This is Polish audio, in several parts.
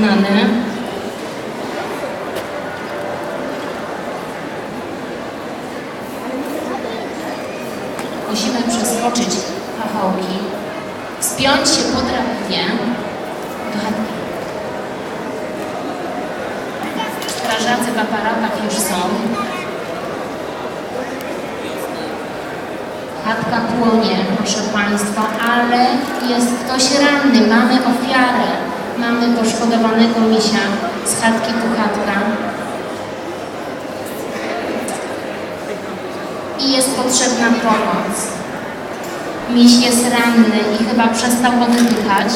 porównane. Musimy przeskoczyć pachołki, Wspiąć się po drapinie do. Strażacy w aparatach już są. Chatka płonie, proszę Państwa, ale jest ktoś ranny, mamy ofiarę. Mamy poszkodowanego misia z chatki Puchatka. I jest potrzebna pomoc. Miś jest ranny i chyba przestał oddychać.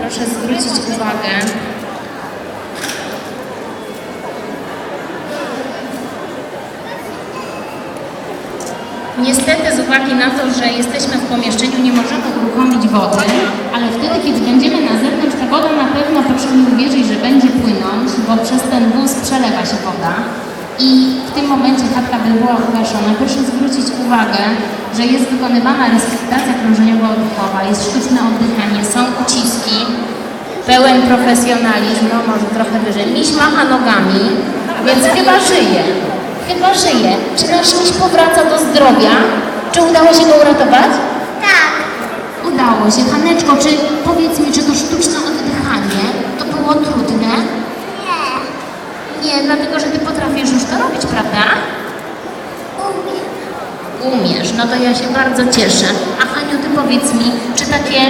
Proszę zwrócić uwagę. Niestety z uwagi na to, że jesteśmy w pomieszczeniu, nie możemy uruchomić wody, ale wtedy, kiedy będziemy na zewnątrz, ta woda na pewno, proszę mi uwierzyć, że będzie płynąć, bo przez ten wóz przelewa się woda i w tym momencie chatka by była ugaszona. Proszę zwrócić uwagę, że jest wykonywana resuscytacja krążeniowo-oddechowa, jest sztuczne oddychanie, są uciski, pełen profesjonalizm, no może trochę wyżej. Miś macha nogami, więc chyba żyje. Chyba żyje. Czy nasz miś powraca do zdrowia? Czy udało się go uratować? Tak. Udało się. Haneczko, czy powiedz mi, czy to sztuczne oddychanie to było trudne? Nie. Nie, dlatego że ty potrafisz już to robić, prawda? Umiem. Umiesz, no to ja się bardzo cieszę. A Haniu, ty powiedz mi, czy takie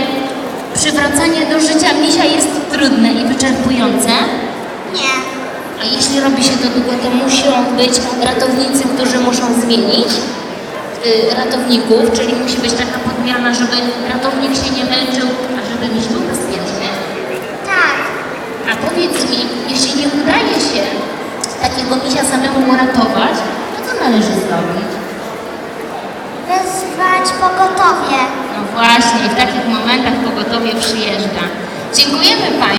przywracanie do życia misia jest trudne i wyczerpujące? Nie. A jeśli robi się to długo, to muszą być ratownicy, którzy muszą zmienić y, ratowników, czyli musi być taka podmiana, żeby ratownik się nie męczył, a żeby miś był bezpieczny. Tak. A powiedz mi, jeśli nie udaje się takiego misia samemu uratować, to co należy zrobić? Wezwać pogotowie. No właśnie, w takich momentach pogotowie przyjeżdża. Dziękujemy Państwu.